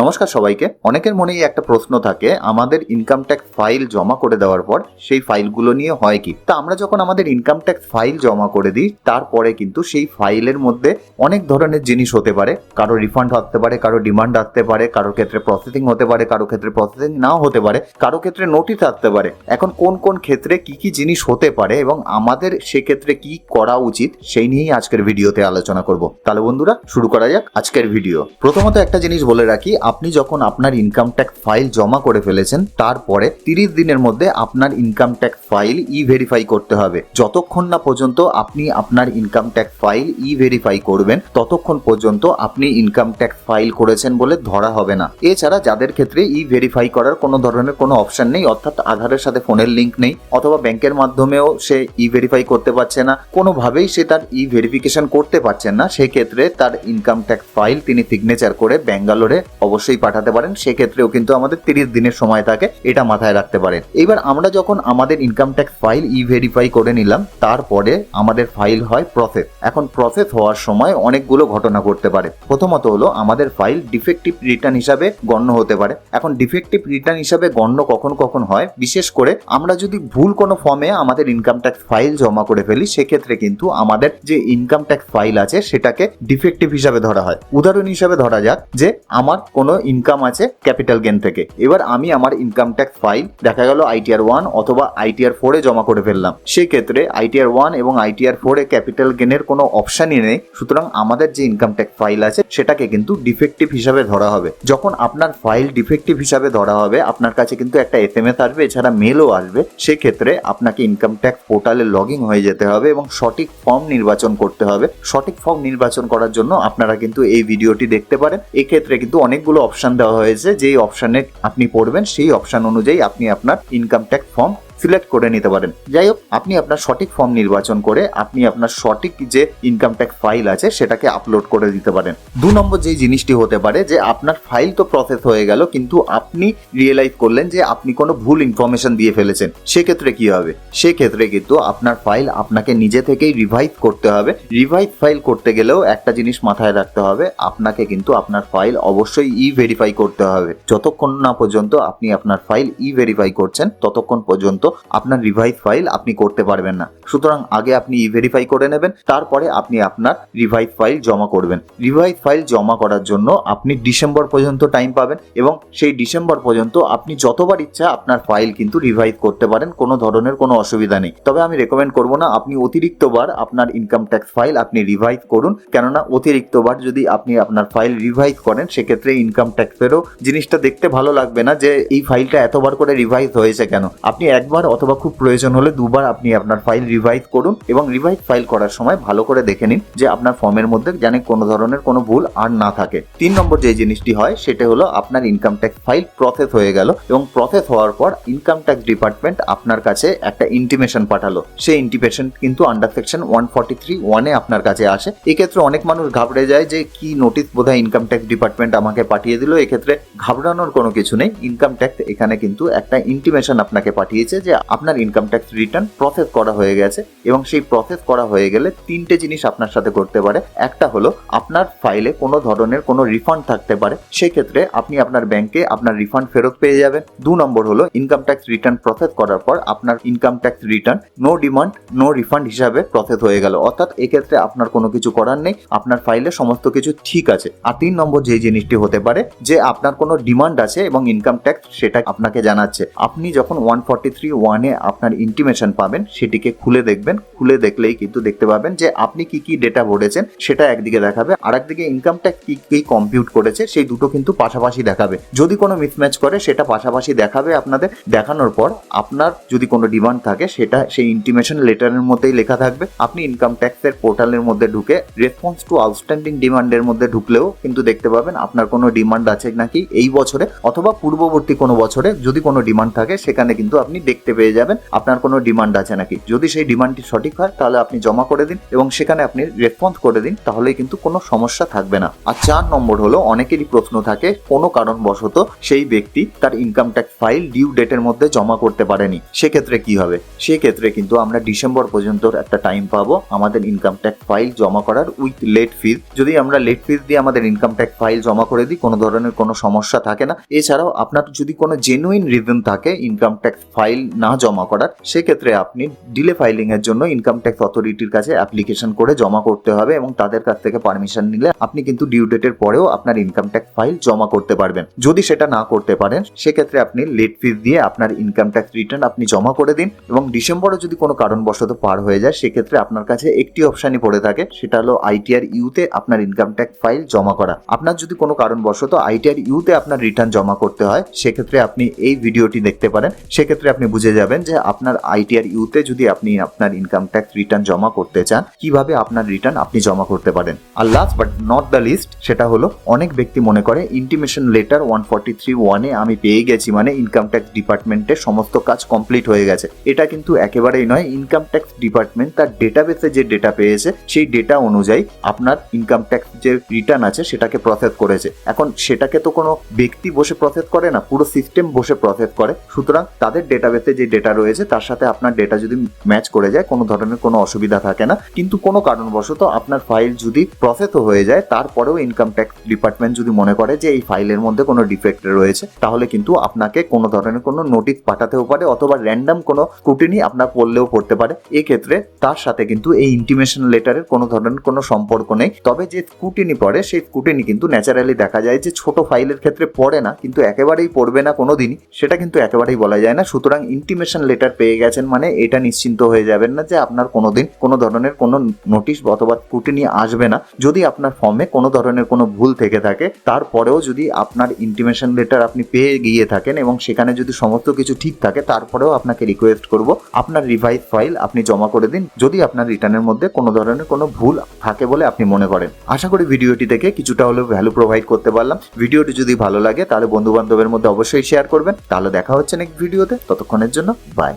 নমস্কার সবাইকে। অনেকের মনেই একটা প্রশ্ন থাকে, আমাদের ইনকাম ট্যাক্স ফাইল জমা করে দেওয়ার পর সেই ফাইলগুলো নিয়ে হয় কি? তা আমরা যখন আমাদের ইনকাম ট্যাক্স ফাইল জমা করে দিই, তারপরে কিন্তু সেই ফাইলের মধ্যে অনেক ধরনের জিনিস হতে পারে। কারও রিফান্ড আসতে পারে, কারও ডিমান্ড আসতে পারে, কারও ক্ষেত্রে প্রসেসিং হতে পারে, কারও ক্ষেত্রে প্রসেসিং নাও হতে পারে, কারও ক্ষেত্রে নোটিশ আসতে পারে। এখন কোন কোন ক্ষেত্রে কি কি জিনিস হতে পারে এবং আমাদের সেক্ষেত্রে কি করা উচিত, সেই নিয়েই আজকের ভিডিওতে আলোচনা করব। তাহলে বন্ধুরা, শুরু করা যাক আজকের ভিডিও। প্রথমত একটা জিনিস বলে রাখি আপনি যখন আপনার ইনকাম ট্যাক্স ফাইল জমা করে ফেলেছেন, তারপরে তিরিশ দিনের মধ্যে আপনার income tax file e verify করতে হবে। যতক্ষণ না পর্যন্ত আপনি আপনার income tax file e verify করবেন, ততক্ষণ পর্যন্ত আপনি ইনকাম ট্যাক্স ফাইল করেছেন বলে ধরা হবে না। এছাড়া যাদের ক্ষেত্রে ই ভেরিফাই করার কোনো ধরনের কোনো অপশন নেই, অর্থাৎ আধারের সাথে ফোনের লিঙ্ক নেই, অথবা ব্যাংকের মাধ্যমেও সে ই ভেরিফাই করতে পারছে না, কোনোভাবেই সে তার ই ভেরিফিকেশন করতে পারছেন না, সেক্ষেত্রে তার ইনকাম ট্যাক্স ফাইল তিনি সিগনেচার করে ব্যাঙ্গালোরে অবশ্যই পাঠাতে পারেন। সেক্ষেত্রেও কিন্তু আমাদের তিরিশ দিনের সময় থাকে, এটা মাথায় রাখতে পারেন। এবার আমরা যখন আমাদের income tax file e verify করে নিলাম, তারপরে আমাদের ফাইল হয় প্রসেস এখন প্রসেস হওয়ার সময় অনেকগুলো ঘটনা ঘটতে পারে। প্রথমত হলো, আমাদের ফাইল ডিফেক্টিভ রিটার্ন হিসাবে গণ্য হতে পারে। এখন ডিফেক্টিভ রিটার্ন হিসাবে গণ্য কখন কখন হয়? বিশেষ করে আমরা যদি ভুল কোনো ফর্মে আমাদের ইনকাম ট্যাক্স ফাইল জমা করে ফেলি, সেক্ষেত্রে কিন্তু আমাদের যে ইনকাম ট্যাক্স ফাইল আছে, সেটাকে ডিফেক্টিভ হিসাবে ধরা হয়। উদাহরণ হিসাবে ধরা যাক যে আমার কোনো ইনকাম আছে ক্যাপিটাল গেন থেকে। এবার আমি আমার ইনকাম ট্যাক্স ফাইল দেখা গেল আইটিআর ওয়ান অথবা আইটিআর ফোরে জমা করে ফেললাম। সেক্ষেত্রে আইটিআর ওয়ান এবং আইটিআর ফোরে ক্যাপিটাল গেনের কোনো অপশানই নেই। সুতরাং আমাদের যে ইনকাম ট্যাক্স ফাইল আছে, সেটাকে কিন্তু ডিফেক্টিভ হিসাবে ধরা হবে। যখন আপনার ফাইল ডিফেক্টিভ হিসাবে ধরা হবে, আপনার কাছে কিন্তু একটা এস এম এস আসবে, এছাড়া মেলও আসবে। সেক্ষেত্রে আপনাকে ইনকাম ট্যাক্স পোর্টালে লগ ইন হয়ে যেতে হবে এবং সঠিক ফর্ম নির্বাচন করতে হবে। সঠিক ফর্ম নির্বাচন করার জন্য আপনারা কিন্তু এই ভিডিওটি দেখতে পারেন। এক্ষেত্রে কিন্তু অনেকগুলো অপশন দেওয়া হয়েছে। যেই অপশানে আপনি পড়বেন, সেই অপশান অনুযায়ী আপনি আপনার ইনকাম ট্যাক্স ফর্ম সিলেক্ট করে নিতে পারেন। যাই হোক আপনি আপনার সঠিক ফর্ম নির্বাচন করে আপনি আপনার সঠিক যে ইনকাম ট্যাক্স ফাইল আছে সেটাকে আপলোড করে দিতে পারেন। দু নম্বর যে জিনিসটি হতে পারে যে আপনার ফাইল তো প্রসেস হয়ে গেল, কিন্তু আপনি রিয়েলাইজ করলেন যে আপনি কোনো ভুল ইনফরমেশন দিয়ে ফেলেছেন। সেক্ষেত্রে কি হবে? সেক্ষেত্রে কিন্তু আপনার ফাইল আপনাকে নিজে থেকেই রিভাইজ করতে হবে। রিভাইজ ফাইল করতে গেলেও একটা জিনিস মাথায় রাখতে হবে, আপনাকে কিন্তু আপনার ফাইল অবশ্যই ই ভেরিফাই করতে হবে। যতক্ষণ না পর্যন্ত আপনি আপনার ফাইল ই ভেরিফাই করছেন, ততক্ষণ পর্যন্ত আপনার রিভাইজ ফাইল আপনি করতে পারবেন না। সুতরাং আগে আপনি ই ভেরিফাই করে নেবেন, তারপরে আপনি আপনার রিভাইজ ফাইল জমা করবেন। রিভাইজ ফাইল জমা করার জন্য আপনি ডিসেম্বর পর্যন্ত টাইম পাবেন এবং সেই ডিসেম্বর পর্যন্ত আপনি যতবার ইচ্ছা আপনার ফাইল কিন্তু রিভাইজ করতে পারেন, কোনো ধরনের কোনো অসুবিধা নেই। তবে আমি রেকমেন্ড করব না, আপনি অতিরিক্তবার আপনার ইনকাম ট্যাক্স ফাইল আপনি রিভাইজ করুন, কেননা অতিরিক্তবার যদি আপনি আপনার ফাইল রিভাইজ করেন, সেক্ষেত্রে ইনকাম ট্যাক্সেরও জিনিসটা দেখতে ভালো লাগবে না যে এই ফাইলটা এতবার করে রিভাইজ হয়েছে কেন। আপনি একবার অথবা খুব প্রয়োজন হলে দুবার আপনি আপনার ফাইল রিভাইজ করুন এবং রিভাইজ ফাইল করার সময় ভালো করে দেখে নিন যে আপনার ফর্মের মধ্যে যেন কোনো ধরনের কোনো ভুল আর না থাকে। তিন নম্বর যে জিনিসটি হয়, সেটা হলো আপনার ইনকাম ট্যাক্স ফাইল প্রসেস হয়ে গেল এবং প্রসেস হওয়ার পর ইনকাম ট্যাক্স ডিপার্টমেন্ট আপনার কাছে একটা ইন্টিমেশন পাঠালো। সেই ইন্টিমেশন কিন্তু under section one forty three ওয়ানে আপনার কাছে আসে। এক্ষেত্রে অনেক মানুষ ঘাবড়ে যায় যে, কি নোটিশ বোধহয় ইনকাম ট্যাক্স ডিপার্টমেন্ট আমাকে পাঠিয়ে দিল? এক্ষেত্রে ঘাবড়ানোর কোনো কিছু নেই। ইনকাম ট্যাক্স এখানে কিন্তু একটা ইন্টিমেশন আপনাকে পাঠিয়েছে যে আপনার ইনকাম ট্যাক্স রিটার্ন প্রসেস করা হয়ে গেছে এবং সেই প্রসেস করা হয়ে গেলে তিনটে জিনিস আপনার সাথে করতে পারে। একটা হলো আপনার ফাইলে কোনো ধরনের কোনো রিফান্ড থাকতে পারে। সেক্ষেত্রে আপনি আপনার ব্যাংকে আপনার রিফান্ড ফেরত পেয়ে যাবেন। দু নম্বর হলো ইনকাম ট্যাক্স রিটার্ন প্রসেস করার পর আপনার income tax return no demand no refund হিসাবে প্রসেস হয়ে গেল। অর্থাৎ এক্ষেত্রে আপনার কোনো কিছু করার নেই, আপনার ফাইলে সমস্ত কিছু ঠিক আছে। আর তিন নম্বর যে জিনিসটি হতে পারে যে আপনার কোনো ডিমান্ড আছে এবং ইনকাম ট্যাক্স সেটা আপনাকে জানাচ্ছে। আপনি যখন ওয়ান ফর্টি থ্রি ওয়ানে আপনার ইন্টিমেশন পাবেন, সেটিকে খুলে দেখবেন। খুলে দেখলেই কিন্তু দেখতে পাবেন যে আপনি কি কি ডেটা ভরেছেন, সেটা একদিকে দেখাবে আর একদিকে ইনকাম ট্যাক্স কি কি কম্পিউট করেছে, সেই দুটো কিন্তু পাশাপাশি দেখাবে। যদি কোনো মিসম্যাচ করে, সেটা পাশাপাশি দেখাবে আপনাদের। দেখানোর পর আপনার যদি কোনো ডিমান্ড থাকে, সেটা সেই ইন্টিমেশন লেটারের মধ্যেই লেখা থাকবে। আপনি ইনকাম ট্যাক্সের পোর্টালের মধ্যে ঢুকে রেসপন্স টু আউটস্ট্যান্ডিং ডিমান্ডের মধ্যে ঢুকলেও কিন্তু দেখতে পাবেন আপনার কোনো ডিমান্ড আছে নাকি এই বছরে, অথবা পূর্ববর্তী কোনো বছরে যদি কোনো ডিমান্ড থাকে, সেখানে কিন্তু আপনি দেখতে দেখতে পেয়ে যাবেন, আপনার কোনো ডিমান্ড আছে নাকি? যদি সেই ডিমান্ডটি সঠিক হয়, তাহলে আপনি জমা করে দিন এবং সেখানে আপনি রেসপন্স করে দিন তাহলে কিন্তু কোনো সমস্যা থাকবে না। আর চার নম্বর হলো, অনেকেরই প্রশ্ন থাকে, কোনো কারণবশত সেই ব্যক্তি তার ইনকাম ট্যাক্স ফাইল ডিউ ডেটের মধ্যে জমা করতে পারেনি। সেক্ষেত্রে কি হবে? সেক্ষেত্রে কিন্তু আমরা ডিসেম্বর পর্যন্ত একটা টাইম পাবো, আমাদের ইনকাম ট্যাক্স ফাইল জমা করার উইথ লেট ফিজ যদি আমরা লেট ফিজ দিয়ে আমাদের ইনকাম ট্যাক্স ফাইল জমা করে দিই, কোনো ধরনের কোনো সমস্যা থাকে না। এছাড়াও আপনার যদি কোনো জেনুইন রিজন থাকে ইনকাম ট্যাক্স ফাইল না জমা করার, সেক্ষেত্রে আপনি ডিলে ফাইলিং এর জন্য ইনকাম ট্যাক্স অথরিটির কাছে অ্যাপ্লিকেশন করে জমা করতে হবে এবং তাদের কাছ থেকে পারমিশন নিলে আপনি কিন্তু ডিউ ডেটের পরেও আপনার ইনকাম ট্যাক্স ফাইল জমা করতে পারবেন। যদি সেটা না করতে পারেন, সেক্ষেত্রে আপনি লেট ফিস দিয়ে আপনার ইনকাম ট্যাক্স রিটার্ন আপনি জমা করে দিন এবং ডিসেম্বরে যদি কোনো কারণবশত পার হয়ে যায়, সেক্ষেত্রে আপনার কাছে একটি অপশনই পড়ে থাকে, সেটা হলো আইটিআর ইউতে আপনার ইনকাম ট্যাক্স ফাইল জমা করা। আপনার যদি কোনো কারণবশত আইটিআর ইউতে আপনার রিটার্ন জমা করতে হয়, সেক্ষেত্রে আপনি এই ভিডিওটি দেখতে পারেন। সেক্ষেত্রে আপনি বুঝে যাবেন যে আপনার আইটিআর ইউতে যদি আপনি আপনার ইনকাম ট্যাক্স রিটার্ন জমা করতে চান, কীভাবে আপনার রিটার্ন আপনি জমা করতে পারেন? আর last but not the least সেটা হলো অনেক ব্যক্তি মনে করে intimation letter one forty three ওয়ানে আমি পেয়ে গেছি মানে ইনকাম ট্যাক্স ডিপার্টমেন্টের সমস্ত কাজ কমপ্লিট হয়ে গেছে। এটা কিন্তু একেবারেই নয় ইনকাম ট্যাক্স ডিপার্টমেন্ট তার ডেটাবেসে যে ডেটা পেয়েছে, সেই ডেটা অনুযায়ী আপনার ইনকাম ট্যাক্স যে রিটার্ন আছে, সেটাকে প্রসেস করেছে। এখন সেটাকে তো কোনো ব্যক্তি বসে প্রসেস করে না, পুরো সিস্টেম বসে প্রসেস করে। সুতরাং তাদের ডেটাবেসে যে ডেটা রয়েছে, তার সাথে আপনার ডেটা যদি ম্যাচ করে যায়, কোনো ধরনের কোনো অসুবিধা থাকে না। কিন্তু কোনো কারণবশত আপনার ফাইল যদি প্রসেসও হয়ে যায়, তারপরেও ইনকাম ট্যাক্স ডিপার্টমেন্ট যদি মনে করে যে এই ফাইলের মধ্যে কোনো ডিফেক্ট রয়েছে, তাহলে কিন্তু আপনাকে কোনো ধরনের কোনো নোটিশ পাঠাতেও পারে অথবা র্যান্ডাম কোনো স্কুটিনি আপনার পড়লেও পড়তে পারে। এক্ষেত্রে তার সাথে কিন্তু এই ইন্টিমেশন লেটারের কোনো ধরনের কোনো সম্পর্ক নেই। তবে যে স্কুটিনি পড়ে, সেই স্কুটিনি কিন্তু ন্যাচারালি দেখা যায় যে ছোট ফাইলের ক্ষেত্রে পড়ে না, কিন্তু একেবারেই পড়বে না কোনো দিনই সেটা কিন্তু একেবারেই বলা যায় না। সুতরাং ইন্টিমেশন লেটার পেয়ে গেছেন মানে এটা নিশ্চিন্ত হয়ে যাবেন না যে আপনার কোনোদিন কোনো ধরনের কোনো নোটিশ অথবা স্কুটিনি আসবে না। যদি আপনার ফর্মে কোনো ধরনের কোনো ভুল থেকে থাকে, তারপরেও যদি আপনার ইন্টিমেশন লেটার আপনি পেয়ে গিয়ে থাকেন এবং সেখানে যদি সমস্ত কিছু ঠিক থাকে, তারপরেও আপনাকে রিকোয়েস্ট করব, আপনার রিভাইজ ফাইল আপনি জমা করে দিন। যদি আপনার রিটার্নের মধ্যে কোনো ধরনের কোনো ভুল থাকে বলে আপনি মনে করেন। আশা করি ভিডিওটি থেকে কিছুটা হলেও ভ্যালু প্রোভাইড করতে পারলাম। ভিডিওটি যদি ভালো লাগে, তাহলে বন্ধু বান্ধবের মধ্যে অবশ্যই শেয়ার করবেন। তাহলে দেখা হচ্ছে নেক্সট ভিডিওতে ততক্ষণের জন্য বাই